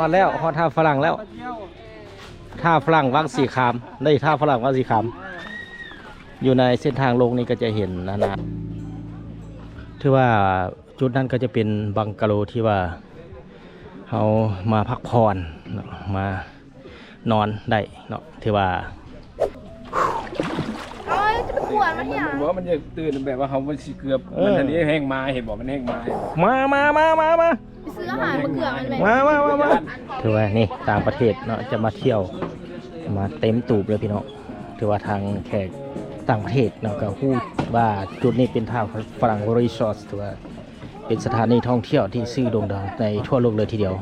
อดแล้วฮอดท่าฝรั่งแล้ว ท่าฝรั่งวังสีขาม ได้ท่าฝรั่งวังสีขาม อยู่ในเส้นทางลงนี่ก็จะเห็นนะนะถือว่าจุดนั้นก็จะเป็นบังกะโลที่ว่าเขามาพักผ่อนมา นอนได้เนาะถือว่า ขวนมาที่ไหนบอกว่ามันจะตื่นแบบว่าเขามันสิเกือบเออ มันอันนี้แห้งมาเห็นบอกมันแห้งมามามามามามาไปซื้ออาหารมาเกลือมันไหมมามามามาถือว่านี่ต่างประเทศเนาะจะมาเที่ยวมาเต็มตูบเลยพี่น้องถือว่าทางแขกต่างประเทศเนาะก็พูดว่าจุดนี้เป็นท่าฝรั่งรีสอร์ทถือว่าเป็นสถานีท่องเที่ยวที่ซื่อโด่งดังในทั่วโลกเลยทีเดียว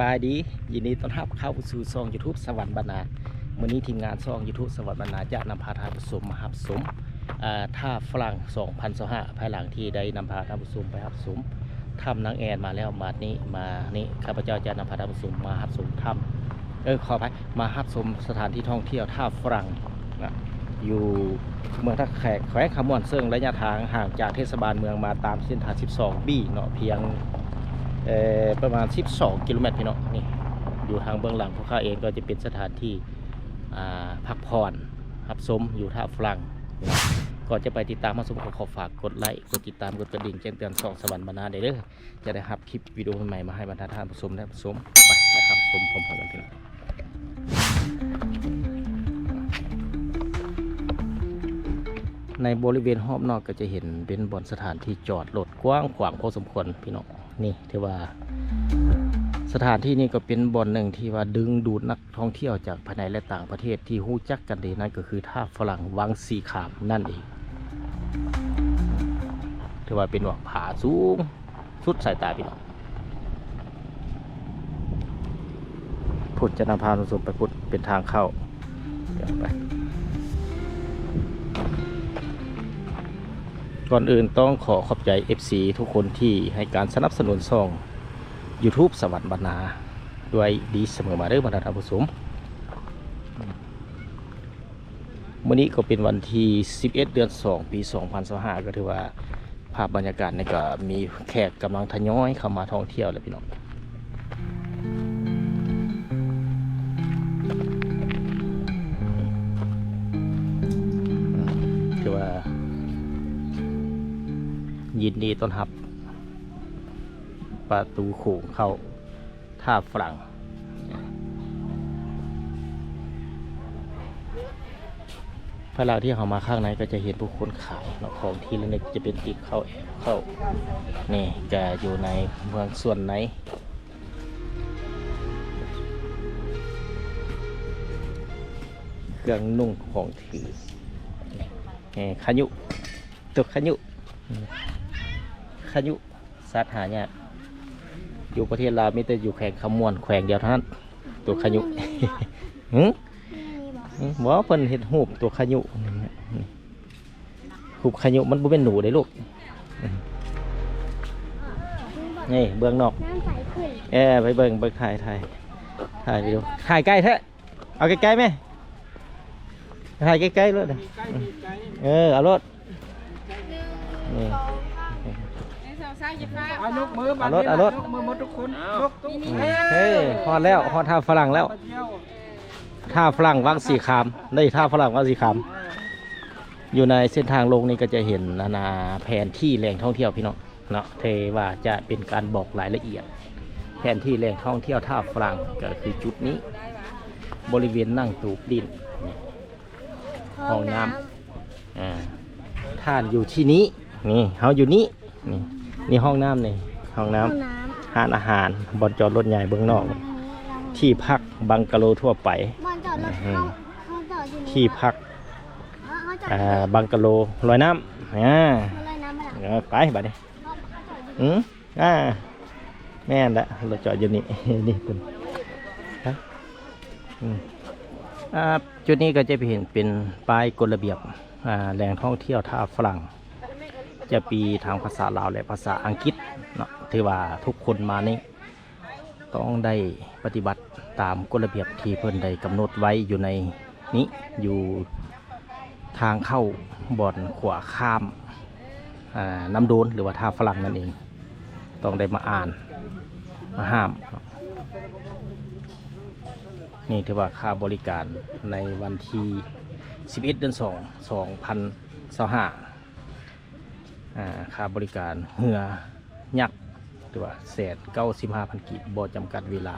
บายดี ยินดีต้อนรับเข้าสู่ซองยูทูบสวรรค์บรรณาวันนี้ทีมงานซองยูทูบสวรรค์บรรณาจะนำพาทานผู้ชมมาหับสมท่าฝรั่ง2025ภายหลังที่ได้นำพาทานผู้ชมไปหับสมถ้ำนางแอนมาแล้วมาดนี้มานี่ข้าพเจ้าจะนำพาทานผู้ชมมาหับสมถ้ำเออขอไปมาหับสมสถานที่ท่องเที่ยวท่าฝรั่งนะอยู่เมืองท่าแขกแขวงขมวนซึ่งระยะทางห่างจากเทศบาลเมืองมาตามเส้นทาง 12 บี้เนาะเพียง ประมาณ 12 กิโลเมตรพี่น้องนี่อยู่ทางเบื้องหลังพวกข้าเองก็จะเป็นสถานที่พักผ่อนรับชมอยู่ท่าฝรั่งก่อนจะไปติดตามมาชมขอขอฝากกดไลค์กดติดตามกดกระดิ่งแจ้งเตือนส่องสวรรค์บรรณาเด้อจะได้รับคลิปวิดีโอใหม่มาให้บรรดาท่านผู้ชมได้ผู้ชมไปนะครับชมพร้อมๆกันพี่น้องในบริเวณหอมนอกก็จะเห็นเป็นบอนสถานที่จอดรถกว้างขวางพอสมควรพี่น้อง นี่ถือว่า สถานที่นี้ก็เป็นบ่อนหนึ่งที่ว่าดึงดูดนักท่องเที่ยวจากภายในและต่างประเทศที่หู้จักกันดีนั่นก็คือท่าฝรั่งวังสีขามนั่นเองถือว่าเป็นว่าผาสูงสุดสายตาพี่น้องพุทธจะนำพาเราสมไปพุทธเป็นทางเข้าเดี๋ยวไป ก่อนอื่นต้องขอขอบใจ FC ทุกคนที่ให้การสนับสนุนซ่อง YouTube สวัสดิ์บรรณา ด้วยดีเสมอมาเด้อบรรดาท่านผู้ชมวันนี้ก็เป็นวันที่ 11 เดือน 2 ปี 2025ก็ถือว่าภาพบรรยากาศนี่ก็มีแขกกำลังทยอยเข้ามาท่องเที่ยวแล้วพี่น้อง ยินดีต้อนรับ ประตูโขงเข้าท่าฝรั่งพอเราที่เขามาข้างในก็จะเห็นผู้คนขายของที่ละนิดจะเป็นติดเข้าแอบเข้า นี่จะอยู่ในเมืองส่วนไหนเครื่องนุ่งของถือนี่ขยุตัวขยุ อืมขยุสัตว์หายากอยู่ประเทศลาวมีแต่อยู่แขวงขมวนแขวงเดียวเท่านั้น ตัวขยุหึหึบอกว่าเพิ่นเห็ดหูบตัวขยุหูบขยุมันบ่เป็นหนูเด้ลูกอืมนี่เบื้องนอกน้ำใสขึ้นเออไปเบิ่งเบิ่งถ่ายถ่ายถ่ายวิดีโอถ่ายใกล้แท้เอาใกล้ๆไหมถ่ายใกล้ๆเลยใกล้ดีใจเออเอารถนี่ เอายกมือบัดเอารถนี้เอารถ ยกมือหมดทุกคนยกทุกเฮ้ยฮอดแล้วฮอดท่าฝรั่งแล้วมาเที่ยวท่าฝรั่งวังสีขามได้ท่าฝรั่งวังสีขาม อยู่ในเส้นทางลงนี่ก็จะเห็นนานาแผนที่แหล่งท่องเที่ยวพี่น้องเนาะเทว่าจะเป็นการบอกรายละเอียด แผนที่แหล่งท่องเที่ยวท่าฝรั่งก็คือจุดนี้ บริเวณนั่งตูบดินนี่ห้องน้อ่าท่านอยู่ที่นี้นี่เขาอยู่นี้นี่ นี่ห้องน้ำนี่ห้องน้ำห้องน้ห้านอาหารบอนจอดรถใหญ่เบื้องนอกำที่พักบังกะโลทั่วไป บอลจอดรถอืเขามเขาจอดอยู่นี่ที่พักเขาเขาจอดอ่าบังกะโลลอยน้ำอ่าเขาเลยน้ำมาหลังเดี๋ยวไปบัดนี้อืมอ่าแม่นละเราจอดอยู่นี่ นี่คุณครับอืมอ่าจุดนี้ก็จะไปเห็นเป็นป้ายกฎระเบียบอ่าแหล่งท่องเที่ยวท่าฝรั่ง จะปีทางภาษาลาวและภาษาอังกฤษเนาะถือว่าทุกคนมานี่ต้องได้ปฏิบัติตามกฎระเบียบที่เพิ่นได้กำหนดไว้อยู่ในนี้อยู่ทางเข้าบ่อนขวาข้ามน้ำโดนหรือว่าท่าฝรั่งนั่นเอง ต้องได้มาอ่านมาห้าม นี่ถือว่าค่าบริการในวันที่ 11 เดือน 2 2025อ่า ค่าบริการเหือยักษ์ถือว่าแสนเก้าสิบห้าพันกีบบจำกัดเวลา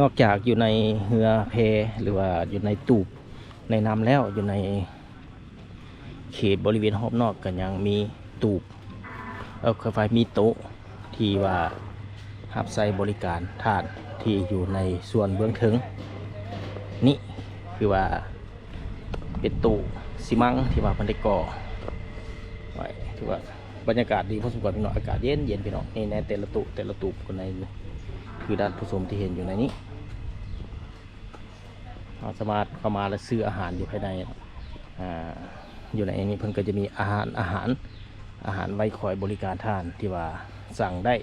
นอกจากอยู่ในเรือเพหรือว่าอยู่ในตูบในน้ำแล้วอยู่ในเขตบริเวณรอบนอกก็ยังมีตูบเออคือไฟมีโต๊ะที่ว่า หับใส่บริการทานที่อยู่ในส่วนเบื้องถึง นี่คือว่าเป็นตู้ซีมังที่ว่ามันได้ก่อไว้ถือว่าบรรยากาศดีพอสมควรพี่น้องอากาศเย็นเย็นพี่น้องนี่ในแต่ละตู้แต่ละตู้คนในคือด้านผสมที่เห็นอยู่ในนี้เราสามารถเข้ามาแล้วซื้ออาหารอยู่ภายในอ่าอยู่ในนี้เพิ่นก็จะมีอาหารอาหารอาหารไว้คอยบริการทานที่ว่าสั่งได้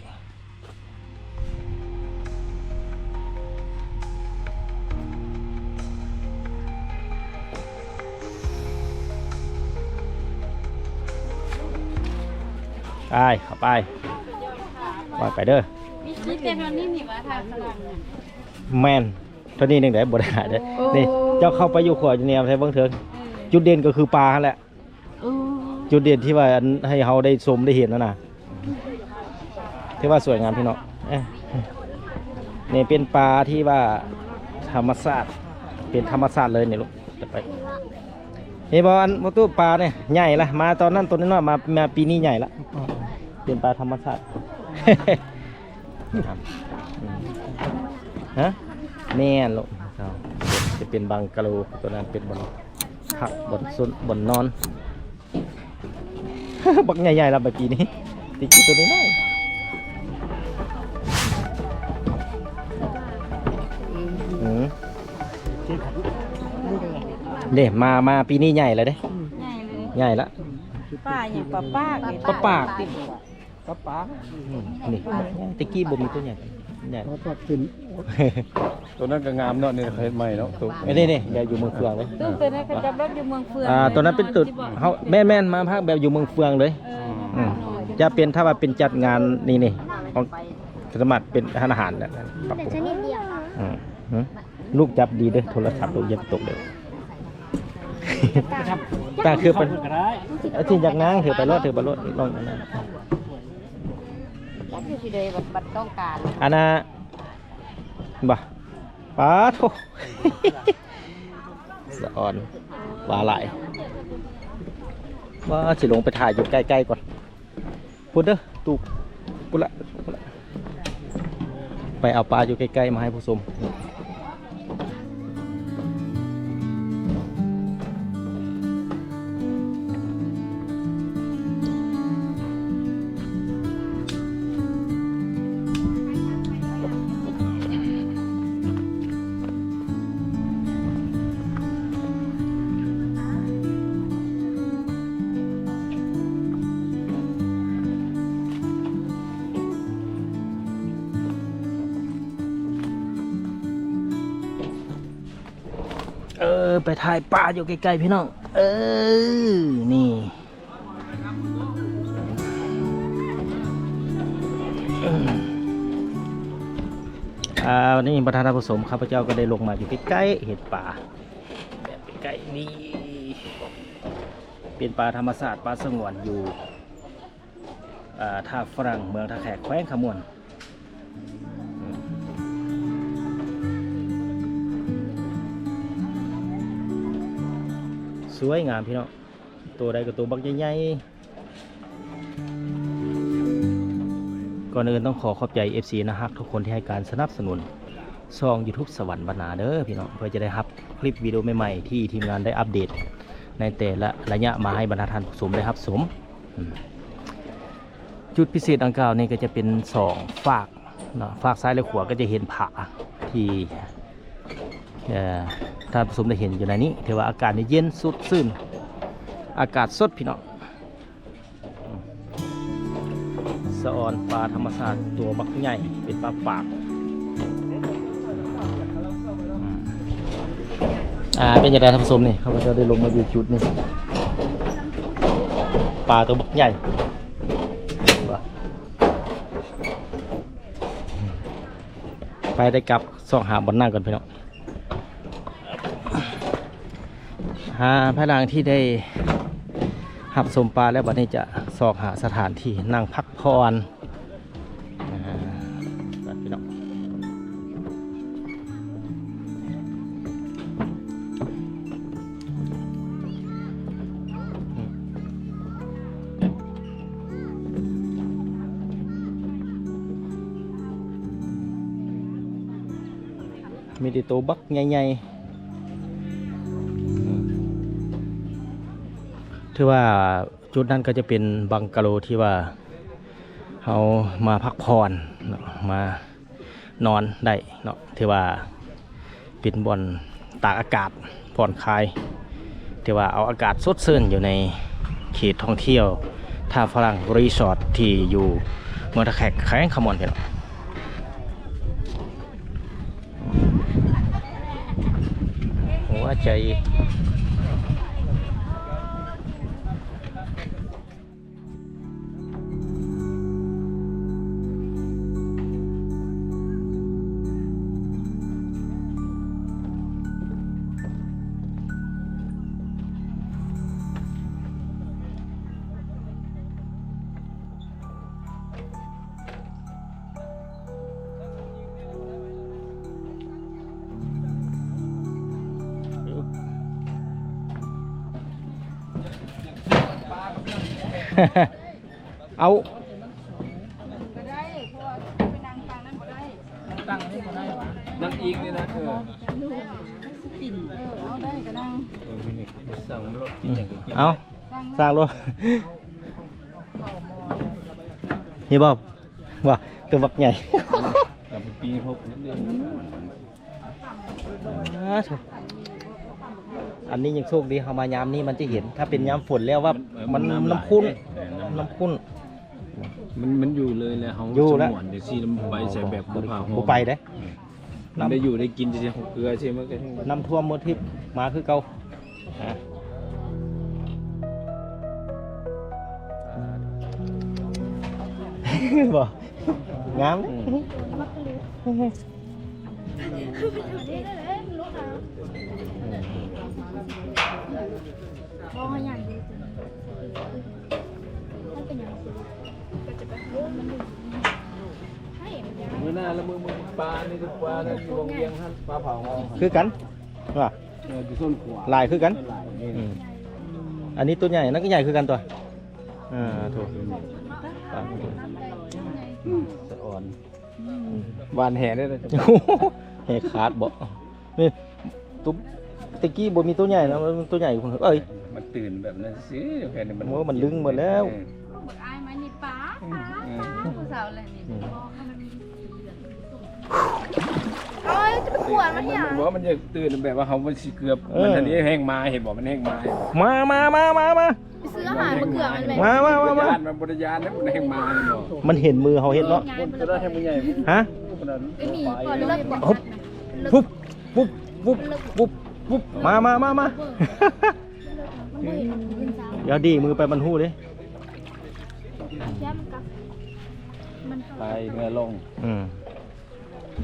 ไปเข้าไปว่าไปเด้อนี่เต็มแล้วนี่นี่ว่าทางฝรั่งน่ะแมนเท่านี้หนึ่งได้บริหารเด้อนี่เจ้าเข้าไปอยู่ขวดอยู่เนี่ยใช่เบิ่งเถิงจุดเด่นก็คือปลาหั่นแหละโอ้จุดเด่นที่ว่าอันให้เขาได้ชมได้เห็นนั่นน่ะที่ว่าสวยงามพี่น้องเอ้ยนี่เป็นปลาที่ว่าธรรมชาติเป็นธรรมชาติเลยนี่ลูกจะไปนี่บอลมตู้ปลาเนี่ยใหญ่ละมาตอนนั้นตัวน้อยๆมามาปีนี้ใหญ่ละ เป็นปลาธรรมชาติ ครับอืมฮะแม่นลูกเอาจะเป็นบังกะโลตัวนั้นเป็นบนผักบนซุนบนนอน บักใหญ่ๆแล้วเมื่อกี้นี้ติ๊กตัวน้อยๆอืมเด้มามาปีนี้ใหญ่แล้วเด้ ใหญ่เลยใหญ่ละ ป้าอย่างป้าป้าเลยปลาปา กกระป๋าอืมนี่ติ๊กกี้บ่มีตัวใหญ่ใหญ่เขาตัดสินตัวนั้นก็งามเนาะนี่เคยใหม่เนาะตัวไอ้นี่นี่แบบอยู่เมืองเฟืองเลยตู้เป็นอะไรก็จับรถอยู่เมืองเฟืองอ่าตัวนั้นเป็นตึกเขาแม่นแม่นๆมาพักแบบอยู่เมืองเฟืองเลยเอออืมจะเป็นถ้าว่าเป็นจัดงานนี่นี่ของสมัครเป็นทานอาหารเนี่ยปรับแต่ปรุงชนิดเดียวอืมหืมลูกจับดีเด้อโทรศัพท์ลูกอย่าไปตกเด้อ ตาคือเป็นเอาที่จากนางถือไปรถถือไปรถลองอันนั้ นยักษ์อยู่ที่ใดบัดต้องการอันน่ะบ่ป้าโถสะออนปลาไหลว่าสิลงไปถ่ายอยู่ใกล้ๆก่อนพูดเด้อตูกพูดละพูดละ ไปเอาปลาอยู่ใกล้ๆมาให้ผู้ชม ออไปถ่ายปลาอยู่ใกล้ๆพี่น้อง เออ นี่อ่าวันนี้ประธานผสมข้าพเจ้าก็ได้ลงมาอยู่ใกล้ๆเห็ดป่าแบบใกล้นี่เป็นปลาธรรมศาสตร์ปลาสงวนอยู่ท่าฝรั่งเมืองท่าแขกแขวงขมวน วยงามพี่น้องตัวใดก็ตัวบักใหญ่ๆก่อนอื่นต้องขอขอบใจ FC นะฮักทุกคนที่ให้การสนับสนุนช่อง YouTube สวรรค์บรรณาเด้อพี่น้องเพื่อจะได้รับคลิปวิดีโอใหม่ๆที่ทีมงานได้อัปเดต ในแต่ละระยะมาให้บรรดาท่านผู้ชมได้รับชมจุดพิเศษดังกล่าวนี่ก็จะเป็นสองฝากนะฝากซ้ายและขวาก็จะเห็นผาที่เอ่อ ท่านผู้ชมได้เห็นอยู่ในนี้ถือว่าอากาศนี่เย็นสุดซื่นอากาศสดพี่น้องสะออนปลาธรรมชาติตัวบักใหญ่เป็นปลาปากอ่าเป็นอย่างไรท่านผู้ชมนี่เขาก็จะได้ลงมาอยู่จุดนี้ปลาตัวบักใหญ่ไปได้กลับส่องหาบนหนั่งก่อนพี่น้อง หาพระนางที่ได้หับสมปลาแล้วบัดนี้จะสอกหาสถานที่นั่งพักผ่อนอ่าไปพี่น้องมีแต่ตัวบักใหญ่ๆ ถือว่าจุดนั้นก็จะเป็นบังกะโลที่ว่าเขามาพักผ่อนมานอนได้เนาะถือว่าเป็นบอนตากอากาศผ่อนคลายถือว่าเอาอากาศสดชื่นอยู่ในเขตท่องเที่ยวท่าฝรั่งรีสอร์ทที่อยู่เมืองตะแคกแข้งขมอนพี่น้องหัวใจ เอานั่งอีกนี่นะเออสั่งรถกินอย่างกินเอาสร้างรถนี่บอกว่าตัวบักใหญ่กับปีหกนิดเดียว อ่าโถ่อันนี้ยังโชคดีเขามายามนี้มันจะเห็น ถ้าเป็นยามฝนแล้วว่ามันน้ำคุ้นน้ำคุ้น มันมันอยู่เลยแหละเขาอยู่แล้ว สมวนเดี๋ยวซีน้ำใบใส่แบบบุพาหอมบุไปเด้ มันได้อยู่ได้กินจะใช่เกลือใช่ไหมกันน้ำท่วมหมดทิพย์มาคือเก่าอะบ่งามเลย มองอย่างดีจริงมันเป็นอย่างไรก็จะแบบโอ้มันดูให้มันยาวเมื่อหน้าแล้วมือมือปลานี่คือปลาที่อยู่วงเวียงท่านปลาเผาหอมคือกันว่าเอออยู่ส้นขวาลายคือกันลายนี่อืมอันนี้ตัวใหญ่นั่นก็ใหญ่คือกันตัวอ่าถูกสะอ่อนวานแห่ได้เลยเฮขาดบ่นี่ตุ๊บ ตะกี้บ่มีตัวใหญ่นะมันตัวใหญ่คุณเอ้ย มันตื่นแบบนั้นสิแค่นี้มันโอ้มันดึงหมดแล้วเอออายไหมนี่ป้าป้าป้าผู้สาวเลยนี่อืมเอ้ยจะไปขวนมันเนี่ยบอกว่ามันจะตื่นแบบว่าเขามันสิเกือบเออมันอันนี้แห้งมาเห็นบอกมันแห้งมาเห็นบอกมามามามามาไปซื้ออาหารมาเกลือมันเลยมามามามาบริยานมันบริยานนะมันแห้งมาเห็นบอกมันเห็นมือเขาเห็นเนาะคนจะได้แห้งมันใหญ่ฮะไอ้หมีก่อนเลิกบอกปุ๊บปุ๊บปุ๊บปุ๊บ ปุ๊บปุ๊บมามามามามันไม่เห็นมันเป็นสาวเดี๋ยวดีมือไปมันหู้ดิแค่มันกับมันไปเมื่อลง อืม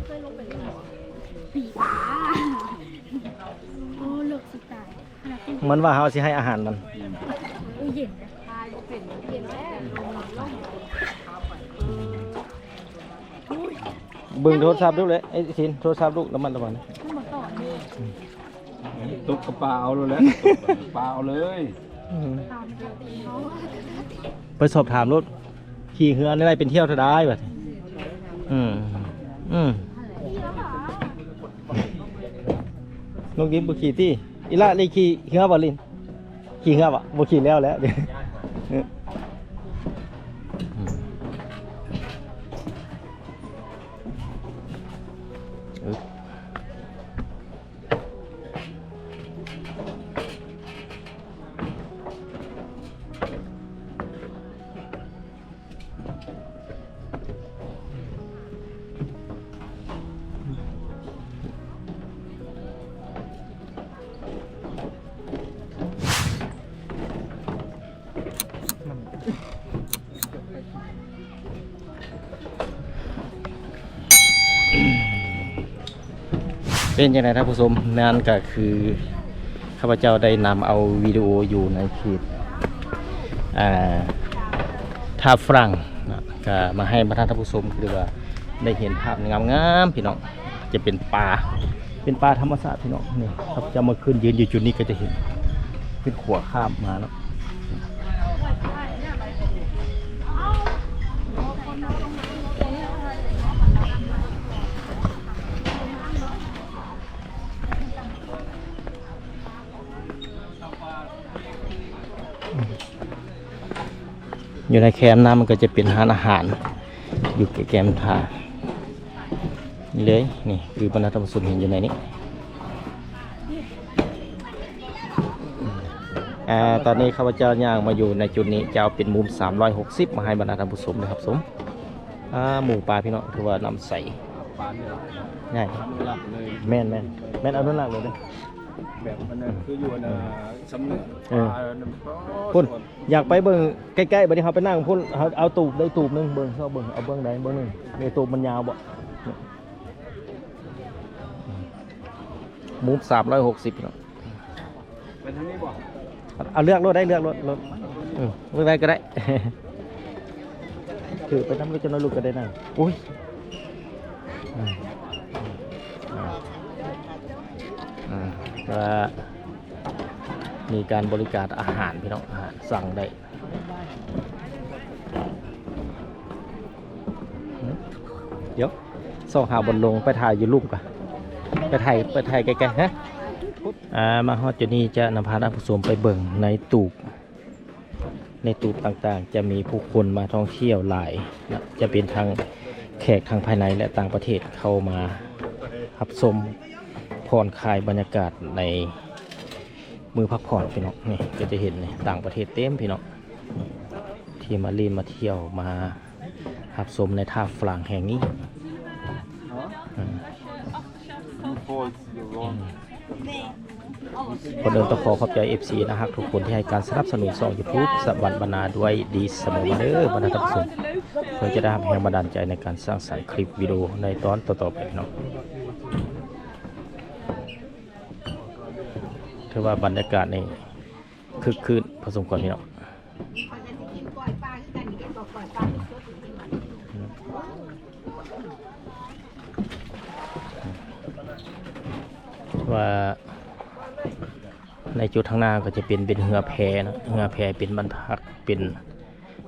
เคยลงไปเลยปีกาโอ้เลิกสิตายขนาดที่มันว่าเขาสิให้อาหารมันอุ้ยเย็นนะตายเป็นเย็นแล้วลงลงเบิ่งโทรศัพท์ดูเลยไอ้สินโทรศัพท์ลูกแล้วมันระวังนะมันมา ตกกระเป๋าเลยแหล้วกระเอาเลยอืมไปสอบถามรถขี่เฮือนอะไรเป็นเที่ยวเท่าได้แบบอืมอืมพี่แล้วเหรอลงดินบุขี่ที่อีละเลยขี่เฮือบ่ลินขี่เฮือบ่บุขี่แล้วแหล้ว เป็นยังไงท่านผู้ชมนั่นก็คือข้าพเจ้าได้นำเอาวิดีโออยู่ในคลิปอ่าท่าฝรั่งนะก็มาให้มาท่านผู้ชมคือว่าได้เห็นภาพงามๆพี่น้องจะเป็นป่าเป็นป่าธรรมชาติพี่น้องนี่ครับจะมาขึ้นยืนอยู่จุดนี้ก็จะเห็น ขึ้นขัวข้ามมาแล้ว อยู่ในแคมป์น้ำมันก็จะเป็นร้านอาหาร อยู่ใกล้แกมทานี่เลยนี่คือบรรดาท่านผู้ชมเห็นอยู่ในนี้อ่าตอนนี้ข้าพเจ้าย่างมาอยู่ในจุดนี้จะเอาเป็นมุม 360 มาให้บรรดาท่านผู้ชมนะครับสมอ่าหมูปลาพี่น้องถือว่าน้ำใส่ง่ายแม่นแม่นแม่นเอาด้านล่างเลยเด้อ แบบมันน่ะคืออยู่ในสำเนือเออปลาน้ำพุ่นอยากไปเบิ่งใกล้ๆบัดนี้เขาไปนั่งพุ่นเอาเอาตูบได้ตูบหนึงเบิ่งเข้าเบิ่งเอาเบิ่งใดเบิ่งหนึงนี่ตูบมันยาวบ่เนี่ยมุม360พี่น้องเป็นทั้งนี้บ่เอาเลือกรถได้เลือกรถรถอืมเลือกได้ก็ได้ ถือไปน้ำลูกจะน้อยลูกก็ได้นั่งอุ้ยอืมอ่า ก็มีการบริการอาหารพี่น้องอาหารสั่งได้เดี๋ยวส่องหาบนลงไปถ่ายอยู่ลุ่มก่อนไปถ่ายไปถ่ายไกลๆฮะอ่ามาฮอดจุดนี้จะนำพาท่านผู้ชมไปเบิ่งในตูบในตูบต่างๆ จะมีผู้คนมาท่องเที่ยวหลายนะจะเป็นทางแขกทางภายในและต่างประเทศเข้ามารับชม ผ่อนคลายบรรยากาศในมือพักผ่อนพี่น้องนี่ก็จะเห็นนี่ต่างประเทศเต็มพี่น้องที่มาลีนมาเที่ยวมารับชมในท่าฝรั่งแห่งนี้คนเดิมต้องขอขอบใจ FC นะครับทุกคนที่ให้การสนับสนุนช่อง YouTube สวรรค์บรรณาด้วยดีเสมอมาเด้อบรรดาท่านผู้ชมเพื่อจะได้รับแรงบันดาลใจในการสร้างสรรค์คลิปวิดีโอในตอนต่อๆไปเนาะ ถือว่าบรรยากาศนี่คึกคืนผสมกันพี่น้องว่าในจุดทางหน้าก็จะเป็นเป็นเหือแพนะเหือแพเป็นบรรพักเป็น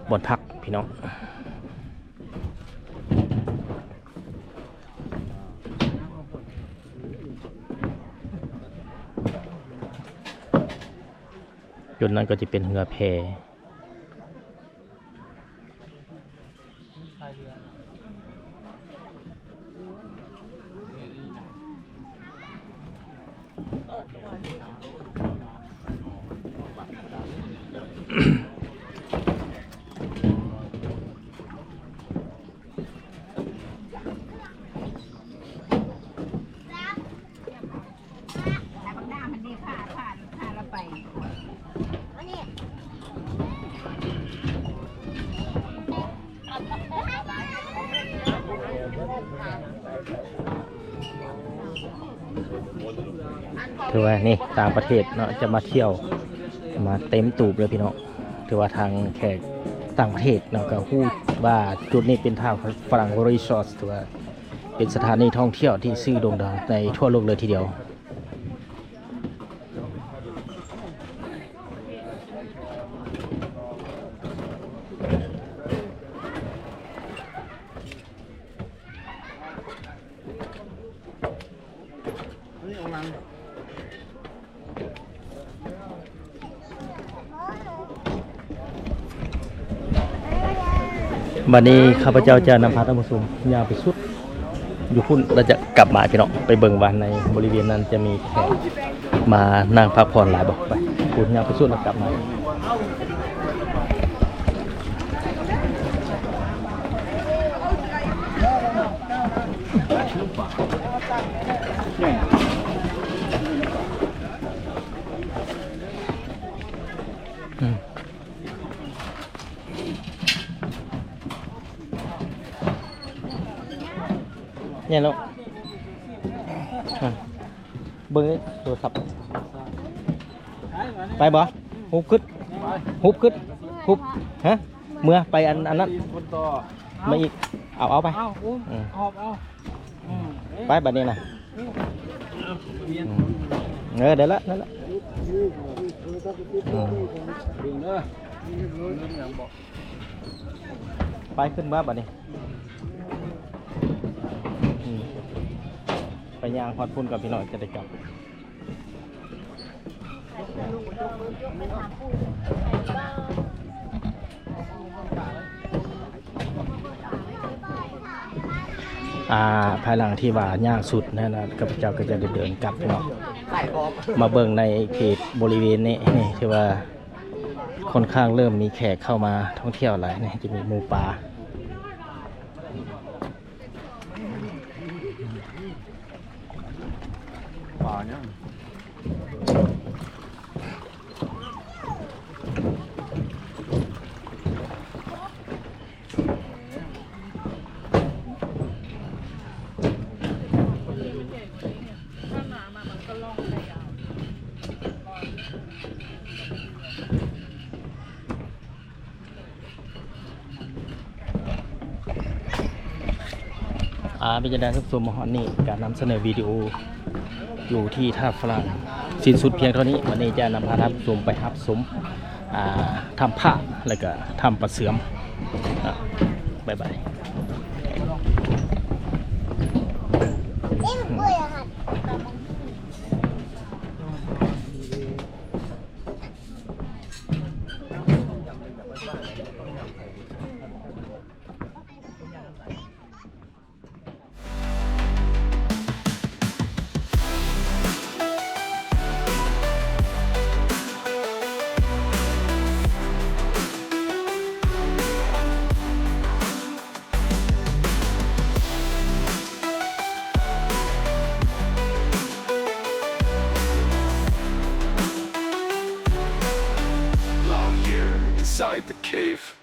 บนพักพี่น้อง จุดนั้นก็จะเป็นเหือแพ ถือว่านี่ต่างประเทศเนาะจะมาเที่ยวมาเต็มตูบเลยพี่น้องถือว่าทางแขกต่างประเทศเนาะก็พูดว่าจุดนี้เป็นทางฝรั่งรีสอร์ทถือว่าเป็นสถานีท่องเที่ยวที่ซื่อโด่งดังในทั่วโลกเลยทีเดียว บัดนี้ข้าพเจ้าจะนำพาท่านผู้ชมยาวไปสุด อยู่พุ่นเราจะกลับมาพี่น้องไปเบิ่งว่าในบริเวณนั้นจะมีแขกมานั่งพักผ่อนหลายบอกไปพุ่นยาวไปสุดแล้วกลับมา เนี่ยลูกอะเบิ่งโทรศัพท์ไปบ่ฮุบขึ้นฮุบขึ้นฮุบฮะเมื่อไปอันอันนั้นคนต่อมาอีกเอาเอาไปเอาอุ้มอืมหอบเอาอืมไปบัดนี้นะอืมเออเดี๋ยวละเดี๋ยวละอืมดึงเด้อดึงอย่างบอกไปขึ้นมาบัดนี้อืม ไปย่างฮอดพุ่นกับพี่น้อยจะได้กลับอ่าภายหลังที่ว่าย่างสุดนะนะกับเจ้าก็จะได้เดินกลับเนาะมาเบิ่งในเขตบริเวณนี้นี่ที่ว่าค่อนข้างเริ่มมีแขกเข้ามาท่องเที่ยวหลายนี่จะมีหมูป่าป่า จะได้ทุกส่วนมหอนนี่การนำเสนอวิดีโออยู่ที่ท่าฝรั่งสิ้นสุดเพียงเท่านี้วันนี้จะนำพาทัพสมไปทับสมอ่าทำผ้าแล้วก็ทำประเสื่อมบ๊ายบาย inside the cave.